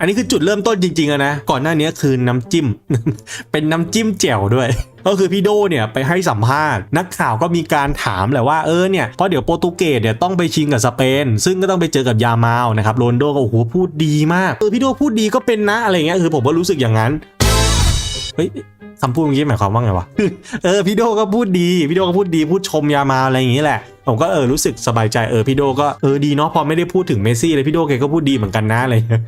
อันนี้คือจุดเริ่มต้นจริงๆอะนะ ก่อนหน้านี้คือน้ำจิ้ม เป็นน้ำจิ้มแจ่วด้วย ก็คือพี่โดเนี่ยไปให้สัมภาษณ์ นักข่าวก็มีการถามแหละว่าเออเนี่ยเพราะเดี๋ยวโปรตุเกสเนี่ยต้องไปชิงกับสเปน ซึ่งก็ต้องไปเจอกับยามาลนะครับโรนโดก็โอ้โหพูดดีมากเออพี่โดพูดดีก็เป็นนะอะไรเงี้ยคือผมก็รู้สึกอย่างนั้นเฮ้ยคำพูดเมื่อกี้หมายความว่าไงวะ เออพี่โดก็พูดดี พี่โดก็พูดดีพูดชมยามาอะไรอย่างงี้แหละ ผมก็เออรู้สึกสบายใจเออพี่โดก็เออดีเนาะพอไม่ได้พูดถึงเมสซี่เลยพี่โดแกก็พูดดีเหมือนกันนะอะไรอย่างเงี้ย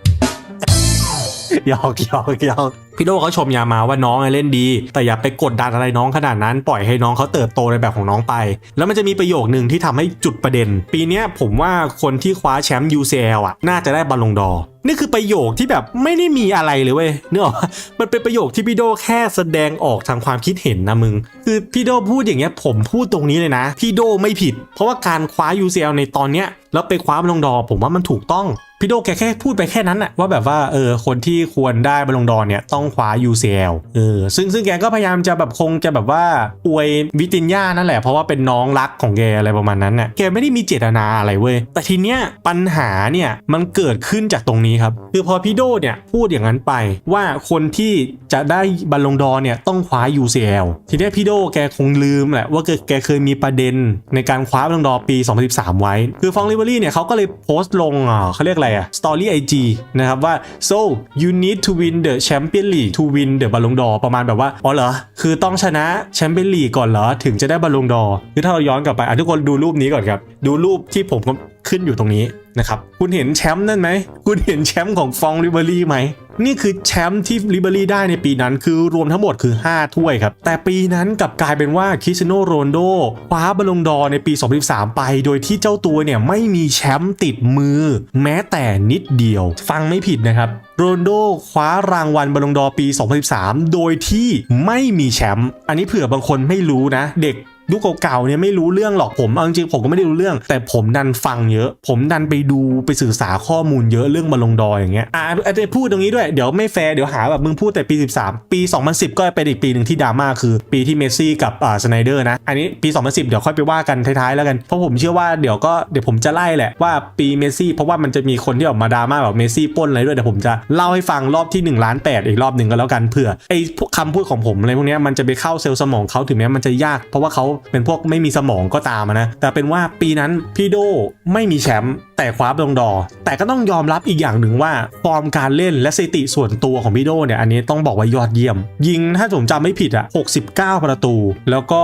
หยอกหยอกหยอกพี่โดเขาชมยามาว่าน้องเล่นดี แต่อย่าไปกดดันอะไรน้องขนาดนั้น ปล่อยให้น้องเขาเติบโตในแบบของน้องไป แล้วมันจะมีประโยคหนึ่งที่ทำให้จุดประเด็น ปีนี้ผมว่าคนที่คว้าแชมป์ UCL อะ น่าจะได้บอลลงดอร์นี่คือประโยคที่แบบไม่ได้มีอะไรเลยเว้ยเนอะมันเป็นประโยคที่พี่โดแค่แสดงออกทางความคิดเห็นนะมึง คือพี่โดพูดอย่างเงี้ยผมพูดตรงนี้เลยนะ พี่โดไม่ผิด เพราะว่าการคว้า UCL ในตอนเนี้ยแล้วไปคว้าบอลลงดอร์ผมว่ามันถูกต้อง พี่โดแกแค่พูดไปแค่นั้นอะว่าแบบว่าเออคนที่ควรได้บอลลงดอร์เนี่ยต้องคว้า UCL เออซึ่งซึ่งแกก็พยายามจะแบบคงจะแบบว่าอวยวิตินยานั่นแหละเพราะว่าเป็นน้องรักของแกอะไรประมาณนั้นน่ะแกไม่ได้มีเจตนาอะไรเว้ยแต่ทีเนี้ยปัญหาเนี่ยมันเกิดขึ้นจากตรงนี้ครับ คือพอพี่โดเนี่ยพูดอย่างนั้นไปว่าคนที่จะได้บอลลงดอร์เนี่ยต้องคว้า UCL ทีเนี้ยพี่โดแกคงลืมแหละว่าแกแกเคยมีประเด็นในการคว้าบอลลงดอปี 2013 ไว้ คือฟองลิเวอรี่เนี่ยเขาก็เลยโพสต์ลงอ่าเขาเรียกอะไรอะ Story IG นะครับว่า so you need to win the champion league to win the บอลลงดอร์ประมาณแบบว่า อ๋อเหรอ คือต้องชนะแชมเปี้ยนลีกก่อนเหรอ ถึงจะได้บอลลงดอ คือถ้าเราย้อนกลับไปอะทุกคนดูรูปนี้ก่อนครับ ดูรูปที่ผมขึ้นอยู่ตรงนี้ นะครับ คุณเห็นแชมป์นั่นไหม คุณเห็นแชมป์ของฟองลิเบอรี่ไหม นี่คือแชมป์ที่ลิเบอรี่ได้ในปีนั้นคือรวมทั้งหมดคือ 5 ถ้วยครับ แต่ปีนั้นกลับกลายเป็นว่าคริสโนโรนโดคว้าบอลลงดอร์ในปี 2013 ไป โดยที่เจ้าตัวเนี่ยไม่มีแชมป์ติดมือ แม้แต่นิดเดียว ฟังไม่ผิดนะครับโรนโดคว้ารางวัลบอลลงดอร์ปี 2013 โดยที่ไม่มีแชมป์ อันนี้เผื่อบางคนไม่รู้นะ เด็ก ยุคเก่าๆเนี่ยไม่รู้เรื่องหรอกผมเอาจริงผมก็ไม่ได้รู้เรื่อง แต่ผมดันฟังเยอะ ผมดันไปดูไปศึกษาข้อมูลเยอะเรื่องบอลลงดอร์อย่างเงี้ยอ่าอาจจะพูดตรงนี้ด้วยเดี๋ยวไม่แฟร์เดี๋ยวหาแบบมึงพูดแต่ปี 13 ปี 2010 ก็เป็นอีกปีหนึ่งที่ดราม่าคือ ปีที่เมสซี่กับอ่าสไนเดอร์นะอันนี้ปี 2010 เดี๋ยวค่อยไปว่ากันท้ายๆแล้วกันเพราะผมเชื่อว่าเดี๋ยวก็เดี๋ยวผมจะไล่แหละว่าปีเมสซี่เพราะว่ามันจะมีคนที่ออกมาดราม่าแบบเมสซี่ป้นอะไรด้วยเดี๋ยวผมจะเล่าให้ฟังรอบที่1ล้าน8อีกรอบหนึ่งก็แล้วกันเผื่อไอ้คำพูดของผมอะไรพวกนี้มันจะไปเข้าเซลล์สมองเขาถึงแม้มันจะยาก เพราะว่าเขาเป็นพวกไม่มีสมองก็ตามนะ แต่เป็นว่าปีนั้นพี่โดไม่มีแชมป์แต่คว้าบอลลงดอ แต่ก็ต้องยอมรับอีกอย่างหนึ่งว่า ฟอร์มการเล่นและสถิติส่วนตัวของพี่โดเนี่ยอันนี้ต้องบอกว่ายอดเยี่ยม ยิงถ้าผมจำไม่ผิดอะ69 ประตู แล้วก็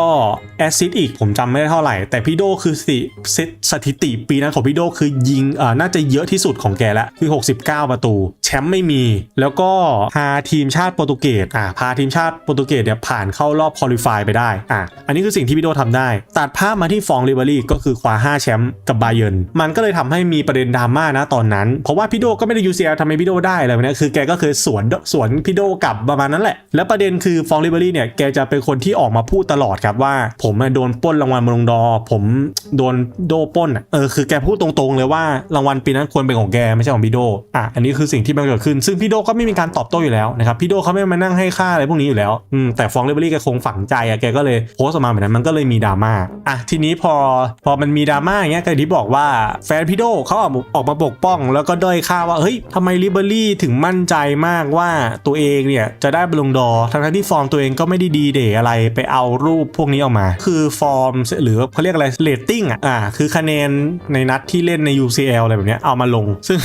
แอสซิสต์อีกผมจำไม่ได้เท่าไหร่ แต่พี่โดคือสถิติสถิติปีนั้นของพี่โดคือยิงเอ่อน่าจะเยอะที่สุดของแกละคือ 69 ประตูแชมป์ไม่มี แล้วก็พาทีมชาติโปรตุเกสอ่าพาทีมชาติโปรตุเกสเนี่ยผ่านเข้ารอบคอลิฟายไปได้อะอันนี้คือสิ่งที่พี่โดทำได้ ตัดภาพมาที่ฟองลิเบอรี่ก็คือคว้า5แชมป์กับบาเยิร์นมันก็เลยทำให้มีประเด็นดราม่านะตอนนั้น เพราะว่าพี่โดก็ไม่ได้ UCL ทำไมพี่โดได้อะไรเนี้ยคือแกก็เคยสวนสวนพี่โดกลับประมาณนั้นแหละ แล้วประเด็นคือฟองลิเบอรี่เนี่ยแกจะเป็นคนที่ออกมาพูดตลอดครับว่า ผมโดนปล้นรางวัลบอลลงดอ ผมโดนโดปล้นอะเออคือแกพูดตรงๆเลยว่ารางวัลปีนั้นควรเป็นของแกไม่ใช่ของพี่โดอะอันนี้คือสิ่งที่มันเกิดขึ้น ซึ่งพี่โดก็ไม่มีการตอบโต้อยู่แล้วนะครับพี่โดเขาไม่มานั่งให้ค่าอะไรพวกนี้อยู่แล้วอืมแต่ฟองลิเบอรี่แกคงฝังใจอะแกก็เลยโพสต์ออกมาแบบนั้นมันก็เลยมีดราม่าอะทีนี้พอพอมันมีดราม่าอย่างเงี้ยก็อย่างที่บอกว่าแฟนพี่โดเขาออกออกมาปกป้อง แล้วก็ด้อยค่าว่าเฮ้ยทำไมลิเบอรี่ถึงมั่นใจมากว่าตัวเองเนี่ยจะได้บอลงดอร์ทั้งที่ฟอร์มตัวเองก็ไม่ได้ดีเดอะไรไปเอารูปพวกนี้ออกมา คือฟอร์มหรือเขาเรียกอะไรเรตติ้งอะอ่าคือคะแนนในนัดที่เล่นใน UCL อะไรแบบเนี้ยเอามาลงซึ่ง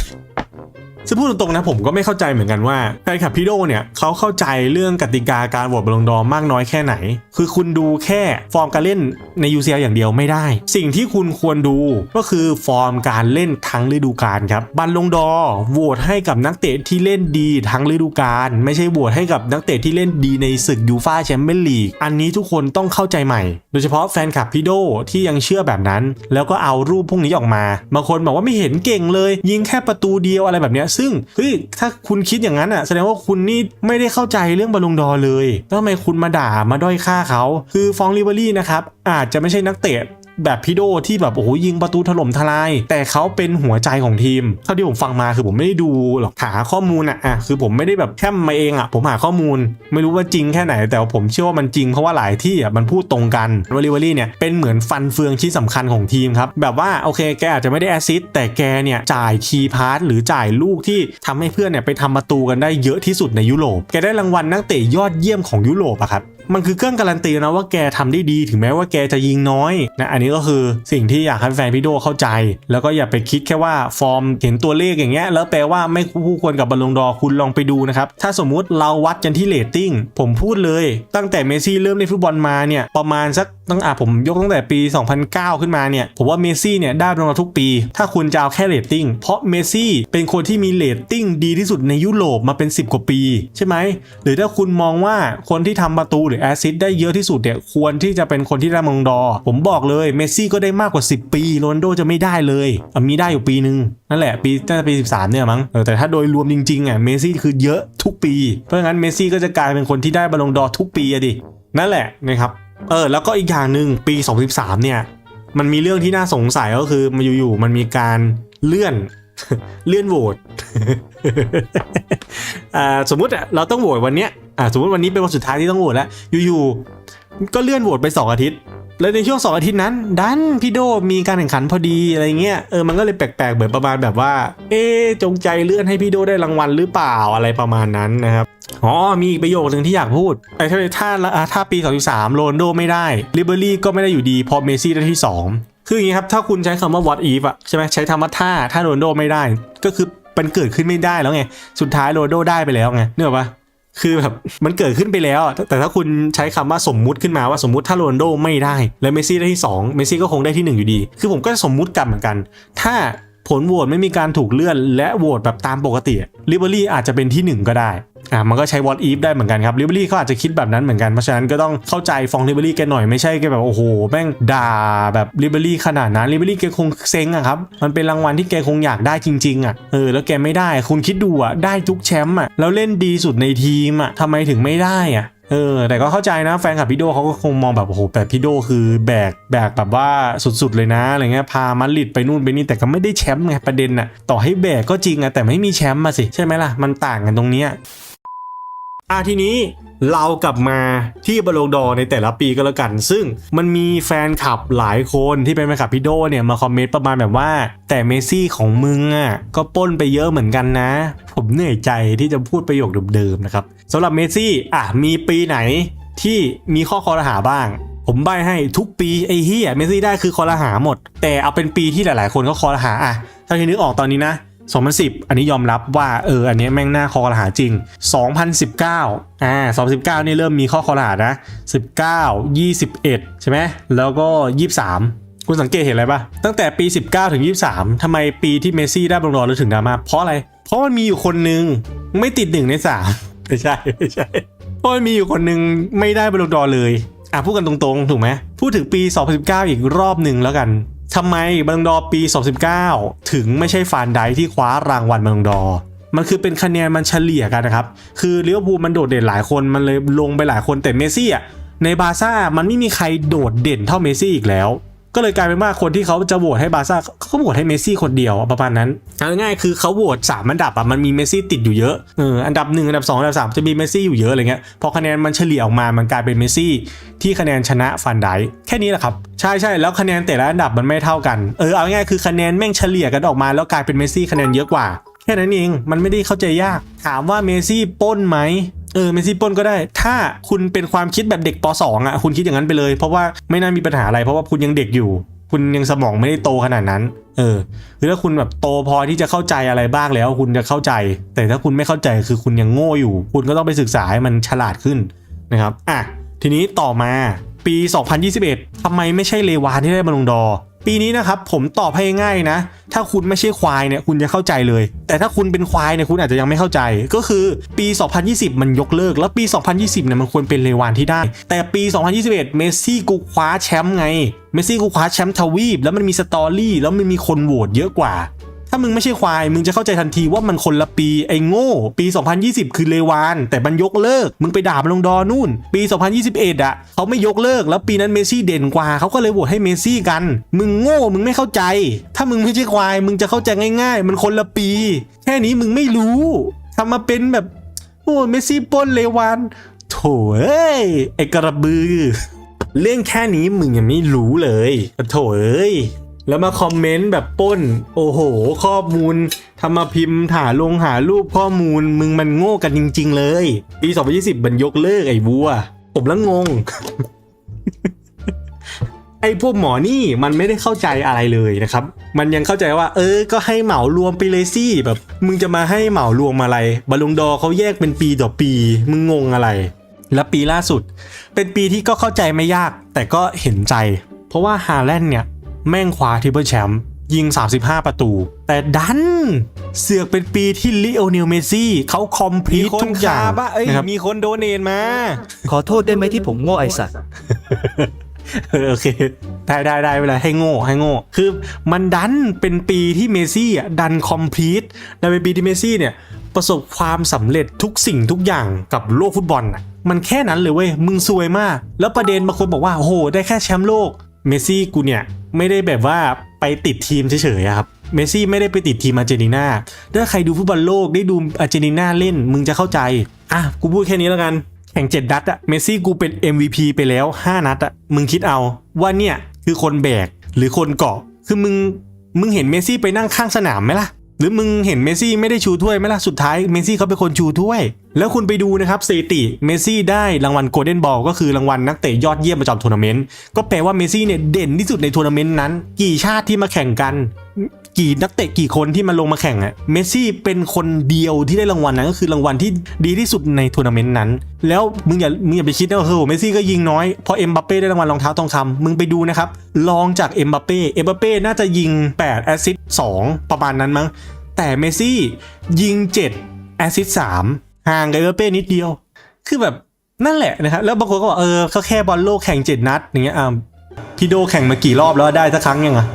ซึ่งพูดตรงๆนะผมก็ไม่เข้าใจเหมือนกันว่าแฟนคลับพี่โดเนี่ยเขาเข้าใจเรื่องกติกาการโหวตบอลลงดอมากน้อยแค่ไหน คือคุณดูแค่ฟอร์มการเล่นใน UCL อย่างเดียวไม่ได้ สิ่งที่คุณควรดูก็คือฟอร์มการเล่นทั้งฤดูกาลครับบัลลงดอโหวตให้กับนักเตะที่เล่นดีทั้งฤดูกาลไม่ใช่โหวตให้กับนักเตะที่เล่นดีในศึกยูฟ่าแชมเปี้ยนลีกอันนี้ทุกคนต้องเข้าใจใหม่ โดยเฉพาะแฟนคลับพี่โดที่ยังเชื่อแบบนั้น แล้วก็เอารูปพวกนี้ออกมาบางคนบอกว่าไม่เห็นเก่งเลย ยิงแค่ประตูเดียวอะไรแบบเนี้ยซึ่งเฮ้ยถ้าคุณคิดอย่างนั้นอะแสดงว่าคุณนี่ไม่ได้เข้าใจเรื่องบอลลงดอร์เลยแล้วทำไมคุณมาด่ามาด้อยค่าเขา คือฟองลิเบอรี่นะครับอาจจะไม่ใช่นักเตะ แบบพี่โดที่แบบโอ้โหยิงประตูถล่มทลาย แต่เขาเป็นหัวใจของทีม เท่าที่ผมฟังมาคือผมไม่ได้ดูหรอกหาข้อมูลอะอะคือผมไม่ได้แบบแค่มาเองอะผมหาข้อมูล ไม่รู้ว่าจริงแค่ไหน แต่ผมเชื่อว่ามันจริงเพราะว่าหลายที่อะมันพูดตรงกันว่าลิเวอรี่เนี่ยเป็นเหมือนฟันเฟืองที่สำคัญของทีมครับแบบว่าโอเคแกอาจจะไม่ได้แอสซิสแต่แกเนี่ยจ่ายคีย์พาสหรือจ่ายลูกที่ทำให้เพื่อนเนี่ยไปทำประตูกันได้เยอะที่สุดในยุโรปแกได้รางวัลนักเตะยอดเยี่ยมของยุโรปอะครับมันคือเครื่องการันตีนะว่าแกทำได้ดีถึงแม้ว่าแกจะยิงน้อยนะอันนี้ก็คือสิ่งที่อยากให้แฟนพี่โดเข้าใจ แล้วก็อย่าไปคิดแค่ว่าฟอร์มเห็นตัวเลขอย่างเงี้ยแล้วแปลว่าไม่คู่ควรกับบอลลงดอร์คุณลองไปดูนะครับ ถ้าสมมุติเราวัดกันที่เรตติ้งผมพูดเลย ตั้งแต่เมซี่เริ่มเล่นฟุตบอลมาเนี่ยประมาณสัก ตั้งอะผมยกตั้งแต่ปี 2009 ขึ้นมาเนี่ย ผมว่าเมซี่เนี่ยได้บอลลงดอร์ทุกปี ถ้าคุณจะเอาแค่เรตติ้ง เพราะเมซี่เป็นคนที่มีเรตติ้งดีที่สุดในยุโรปมาเป็น 10 กว่าปี ใช่ไหม หรือถ้าคุณมองว่าคนที่ทำประตูหรือแอสซิสได้เยอะที่สุดเนี่ยควรที่จะเป็นคนที่ได้บอลลงดอร์ผมบอกเลยเมซี่ก็ได้มากกว่า 10 ปีโรนโดจะไม่ได้เลยมีได้อยู่ปีนึงนั่นแหละปีน่าจะปี 13 เนี่ยมั้งแต่ถ้าโดยรวมจริงๆอะเมซี่คือเยอะทุกปี เพราะงั้นเมซี่ก็จะกลายเป็นคนที่ได้บอลลงดอทุกปีอะดินั่นแหละนะครับ เออแล้วก็อีกอย่างหนึ่งปี 2013 เนี่ย มันมีเรื่องที่น่าสงสัยก็คือมาอยู่ๆมันมีการเลื่อนเลื่อนโหวตสมมุติอะเราต้องโหวตวันเนี้ยสมมติวันนี้เป็นวันสุดท้ายที่ต้องโหวตแล้ว อยู่ๆก็เลื่อนโหวตไป 2 อาทิตย์ แล้วในช่วง 2 อาทิตย์นั้น ดันพี่โดมีการแข่งขันพอดีอะไรเงี้ยเออมันก็เลยแปลกๆเหมือนประมาณแบบว่า เอ๊จงใจเลื่อนให้พี่โดได้รางวัลหรือเปล่าอะไรประมาณนั้นนะครับ อ๋อมีอีกประโยคหนึ่งที่อยากพูดไอ้ถ้าถ้าถ้าปี 2013โรนโดไม่ได้ลิเบอรี่ก็ไม่ได้อยู่ดีเพอเมซี่ได้ที่ 2 คืออย่างนี้ครับ ถ้าคุณใช้คำว่า what if อะใช่ไหมใช้คำว่าถ้าถ้าโรนโดไม่ได้ ก็คือมันเกิดขึ้นไม่ได้แล้วไง สุดท้ายโรนโดได้ไปแล้วไงเนกอะปะคือแบบมันเกิดขึ้นไปแล้ว แต่ถ้าคุณใช้คำว่าสมมุติขึ้นมาว่าสมมุติถ้าโรนโดไม่ได้ แล้วเมซี่ได้ที่2เมซี่ก็คงได้ที่ 1 อยู่ดี คือผมก็สมมุติกันเหมือนกัน ถ้า ผลโหวตไม่มีการถูกเลื่อน และโหวตแบบตามปกติลิเบอรี่อาจจะเป็นที่ 1 ก็ได้อะมันก็ใช้ what if ได้เหมือนกันครับลิเบอรี่เขาอาจจะคิดแบบนั้นเหมือนกัน เพราะฉะนั้นก็ต้องเข้าใจฟองลิเบอรี่แกหน่อยไม่ใช่แกแบบโอ้โหแม่งด่าแบบลิเบอรี่ขนาดนั้นลิเบอรี่แกคงเซ็งอะครับ มันเป็นรางวัลที่แกคงอยากได้จริงๆอะเออแล้วแกไม่ได้คุณคิดดูอะได้ทุกแชมป์อะแล้วเล่นดีสุดในทีมอะทำไมถึงไม่ได้อะ เออแต่ก็เข้าใจนะแฟนคลับพี่โดเขาก็คงมองแบบโอ้โหแบบพี่โดคือแบกแบกแบบว่าสุดๆเลยนะอะไรเงี้ยพามาดริดไปนู่นไปนี่แต่ก็ไม่ได้แชมป์ไงประเด็นน่ะต่อให้แบกก็จริงอะแต่ไม่มีแชมป์มาสิใช่ไหมล่ะมันต่างกันตรงเนี้ยอะทีนี้ เรากลับมาที่บอลลงดอในแต่ละปีก็แล้วกัน ซึ่งมันมีแฟนคลับหลายคนที่เป็นแฟนคลับพี่โดเนี่ยมาคอมเมนต์ประมาณแบบว่า แต่เมซี่ของมึงอะก็ป้นไปเยอะเหมือนกันนะ ผมเหนื่อยใจที่จะพูดประโยคเดิมๆนะครับสำหรับเมซี่อะมีปีไหนที่มีข้อคอรหาบ้างผมใบให้ทุกปีไอ้เฮียเมซี่ได้คือคอรหาหมด แต่เอาเป็นปีที่หลาย ๆ คนก็คอรหาอะถ้าที่นึกออกตอนนี้นะ 2010 อันนี้ยอมรับว่าเอออันนี้แม่งหน้าคอรหาจริง 2019อ่า2019 นี่เริ่มมีข้อคอรหานะ 19 21 ใช่ไหมแล้วก็ 23 คุณสังเกตเห็นอะไรปะตั้งแต่ปี 19 ถึง 23ทำไมปีที่เมสซี่ได้บอลลงดอร์แล้วถึงดราม่าเพราะอะไร เพราะมันมีอยู่คนนึงไม่ติดหนึ่งในสามไม่ใช่ไม่ใช่เพราะมันมีอยู่คนนึงไม่ได้บอลลงดอร์เลยอะพูดกันตรงๆ ถูกไหมพูดถึงปี 2019 อีกรอบหนึ่งแล้วกัน ทำไมบังดอปี 2019 ถึงไม่ใช่ฟานไดที่คว้ารางวัลบังดอ มันคือเป็นคะแนนมันเฉลี่ยกันนะครับ คือเลี้ยวบูมันโดดเด่นหลายคนมันเลยลงไปหลายคนแต่เมซี่อะในบาซ่ามันไม่มีใครโดดเด่นเท่าเมซี่อีกแล้ว ก็เลยกลายเป็นว่าคนที่เขาจะโหวตให้บาซ่าเขาก็โหวตให้เมสซี่คนเดียวประมาณนั้นเอาง่ายคือเขาโหวตสามอันดับอะมันมีเมสซี่ติดอยู่เยอะเอออันดับหนึ่งอันดับสองอันดับสามจะมีเมสซี่อยู่เยอะอะไรเงี้ยพอคะแนนมันเฉลี่ยออกมามันกลายเป็นเมสซี่ที่คะแนนชนะฟันไดแค่นี้แหละครับใช่ใช่แล้วคะแนนแต่ละอันดับมันไม่เท่ากันเออเอาง่ายคือคะแนนแม่งเฉลี่ยกันออกมา แล้วกลายเป็นเมสซี่คะแนนเยอะกว่าแค่นั้นเองมันไม่ได้เข้าใจยาก ถามว่าเมซี่ป้นไหม เออเมซี่ป้นก็ได้ ถ้าคุณเป็นความคิดแบบเด็กป .2 อะคุณคิดอย่างนั้นไปเลย เพราะว่าไม่น่ามีปัญหาอะไร เพราะว่าคุณยังเด็กอยู่ คุณยังสมองไม่ได้โตขนาดนั้น เออหรือถ้าคุณแบบโตพอที่จะเข้าใจอะไรบ้างแล้ว คุณจะเข้าใจ แต่ถ้าคุณไม่เข้าใจคือคุณยังโง่อยู่ คุณก็ต้องไปศึกษาให้มันฉลาดขึ้นนะครับอะทีนี้ต่อมาปี 2021ทำไมไม่ใช่เลวานที่ได้บอลลงดอร์ ปีนี้นะครับผมตอบให้ง่ายนะ ถ้าคุณไม่ใช่ควายเนี่ยคุณจะเข้าใจเลย แต่ถ้าคุณเป็นควายเนี่ยคุณอาจจะยังไม่เข้าใจ ก็คือปี 2020 มันยกเลิก แล้วปี 2020เนี่ยมันควรเป็นเลวานที่ได้ แต่ปี 2021 เมสซี่กูคว้าแชมป์ไง เมสซี่กูคว้าแชมป์ทวีปแล้วมันมีสตอรี่แล้วมันมีคนโหวตเยอะกว่า ถ้ามึงไม่ใช่ควาย มึงจะเข้าใจทันทีว่ามันคนละปีไอ้โง่ ปี 2020 คือเลวาน แต่มันยกเลิก มึงไปด่ามันลงดอนู่น ปี 2021 อะเขาไม่ยกเลิก แล้วปีนั้นเมซี่เด่นกว่าเขาก็เลยโหวตให้เมซี่กัน มึงโง่มึงไม่เข้าใจ ถ้ามึงไม่ใช่ควาย มึงจะเข้าใจง่าย ๆ มันคนละปี แค่นี้มึงไม่รู้ทำมาเป็นแบบโอ้เมซี่ป้นเลวานโถเอ้ยไอกระบือ เรื่องแค่นี้มึงยังไม่รู้เลยโถเอ้ย แล้วมาคอมเมนต์แบบป้น โอ้โห ข้อมูลทำมาพิมพ์ถ่าลงหารูปข้อมูลมึงมันโง่กันจริง ๆ เลยปี2020มันยกเลิกไอ้บัว ผมละงง ไอ้พวกหมอนี่มันไม่ได้เข้าใจอะไรเลยนะครับ มันยังเข้าใจว่า เออ ก็ให้เหมารวมไปเลยสิแบบ มึงจะมาให้เหมารวมอะไรบอลลงดอเขาแยกเป็นปีต่อปี มึงงงอะไร และปีล่าสุด เป็นปีที่ก็เข้าใจไม่ยาก แต่ก็เห็นใจ เพราะว่าฮาแลนด์เนี่ย แม่งคว้าทริปเปิลแชมป์ยิง 35 ประตู แต่ดัน เสือกเป็นปีที่ลิโอเนลเมซี่เขาคอมพลีททุกอย่างนะครับมีคนโดเนทมา ขอโทษได้ไหมที่ผมโง่ไอสัตว์เออโอเค ได้ได้ได้เวลาให้โง่ให้โง่ คือมันดันเป็นปีที่เมซี่อะดันคอมพลีทดันเป็นปีที่เมซี่เนี่ยประสบความสำเร็จทุกสิ่งทุกอย่างกับโลกฟุตบอลน่ะมันแค่นั้นเลยเว้ย มึงซวยมาก แล้วประเด็นบางคนบอกว่า โอ้โห ได้แค่แชมป์โลก เมซี่กูเนี่ยไม่ได้แบบว่าไปติดทีมเฉยๆครับเมซี่ไม่ได้ไปติดทีมอาร์เจนตินาถ้าใครดูฟุตบอลโลกได้ดูอาร์เจนตินาเล่นมึงจะเข้าใจ อะ กูพูดแค่นี้แล้วกัน แข่งเจ็ดนัดอะเมซี่กูเป็น MVP ไปแล้ว 5 นัดอะมึงคิดเอา ว่าเนี่ยคือคนแบกหรือคนเกาะ คือมึง มึงเห็นเมซี่ไปนั่งข้างสนามไหมล่ะ หรือมึงเห็นเมซี่ไม่ได้ชูถ้วยไหมล่ะสุดท้ายเมซี่เขาเป็นคนชูถ้วย แล้วคุณไปดูนะครับสถิติเมซี่ได้รางวัลโกลเด้นบอลก็คือรางวัลนักเตะยอดเยี่ยมประจำทัวร์นาเมนต์ก็แปลว่าเมซี่เนี่ยเด่นที่สุดในทัวร์นาเมนต์นั้น กี่ชาติที่มาแข่งกัน กี่นักเตะกี่คนที่มาลงมาแข่งอะเมสซี่เป็นคนเดียวที่ได้รางวัลนั้นก็คือรางวัลที่ดีที่สุดในทัวร์นาเมนต์นั้น แล้วมึงอย่ามึงอย่าไปคิดนะว่าเฮ้ยเมสซี่ก็ยิงน้อยพราะเอ็มบัปเป้ได้รางวัลรองเท้าทองคำมึงไปดูนะครับลองจากเอ็มบัปเป้เอ็มบัปเป้น่าจะยิง8แอสซิสต์2ประมาณนั้นมั้งแต่เมสซี่ยิง7แอสซิสต์3ห่างกับเอ็มบัปเป้นิดเดียว คือแบบนั่นแหละนะครับแล้วบางคนก็บอกเออก็แค่บอลโลกแข่ง 7 นัดอย่างเงี้ยอ่าพี่โดแข่งมากี่รอบแล้วได้สักครั้งยังอะ